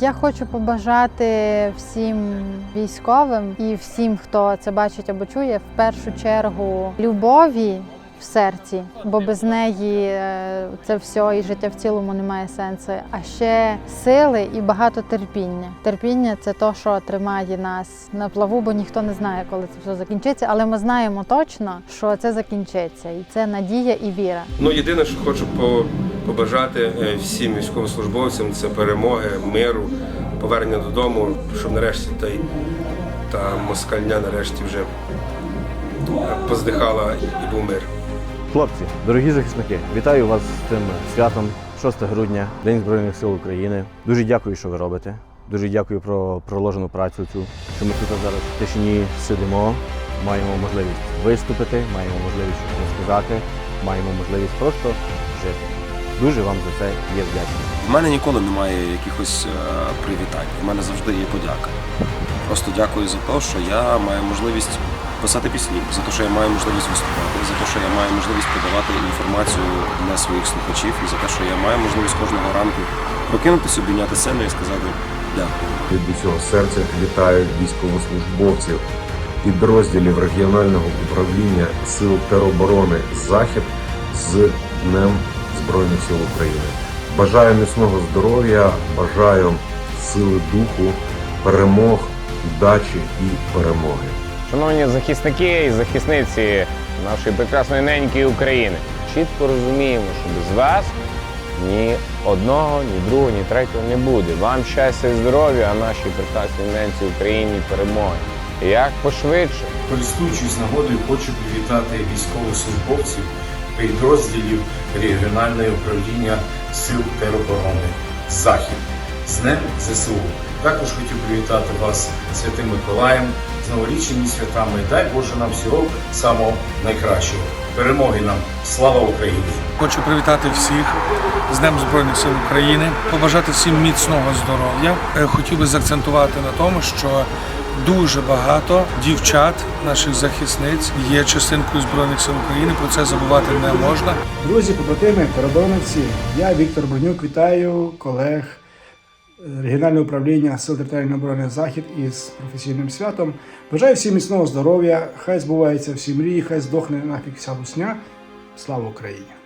Я хочу побажати всім військовим і всім, хто це бачить або чує, в першу чергу любові в серці, бо без неї е, це все і життя в цілому не має сенсу. А ще сили і багато терпіння. Терпіння це то, що тримає нас на плаву, бо ніхто не знає, коли це все закінчиться. Але ми знаємо точно, що це закінчиться, і це надія і віра. Ну, єдине, що хочу по- побажати е, всім військовослужбовцям, це перемоги, миру, повернення додому, щоб нарешті та, та москальня нарешті вже поздихала і був мир. Хлопці, дорогі захисники, вітаю вас з цим святом 6 грудня, День Збройних сил України. Дуже дякую, що ви робите. Дуже дякую про проложену працю цю, що ми тут зараз в тишині сидимо, маємо можливість виступити, маємо можливість щось розказати, маємо можливість просто жити. Дуже вам за це є вдячний. В мене ніколи немає якихось е, привітань. В мене завжди є подяка. Просто дякую за те, що я маю можливість писати пісні, за те, що я маю можливість виступати, за те, що я маю можливість подавати інформацію для своїх слухачів, і за те, що я маю можливість кожного ранку прокинутися, обійняти сцену і сказати дякую. Від усього серця вітаю військовослужбовців підрозділів регіонального управління Сил тероборони Захід з Днем Збройних сил України. Бажаю міцного здоров'я, бажаю сили духу, перемог, удачі і перемоги. Шановні захисники і захисниці нашої прекрасної неньки України, чітко розуміємо, що без вас ні одного, ні другого, ні третього не буде. Вам щастя і здоров'я, а нашій прекрасній ненці Україні перемоги. І як пошвидше. Користуючись нагодою, хочу привітати військовослужбовців підрозділів регіонального управління Сил тероборони Захід з Днем ЗСУ. Також хотів привітати вас Святим Миколаєм з новорічними святами. Дай Боже нам всього самого найкращого. Перемоги нам! Слава Україні! Хочу привітати всіх з Днем Збройних сил України, побажати всім міцного здоров'я. Е, Хотів би заакцентувати на тому, що дуже багато дівчат, наших захисниць, є частинкою Збройних сил України. Про це забувати не можна. Друзі, побратими, тероборонівці, я Віктор Бронюк, вітаю колег е, регіонального управління Сил територіальної оборони Захід із професійним святом. Бажаю всім міцного здоров'я, хай збуваються всі мрії, хай здохне нафіг вся русня. Слава Україні!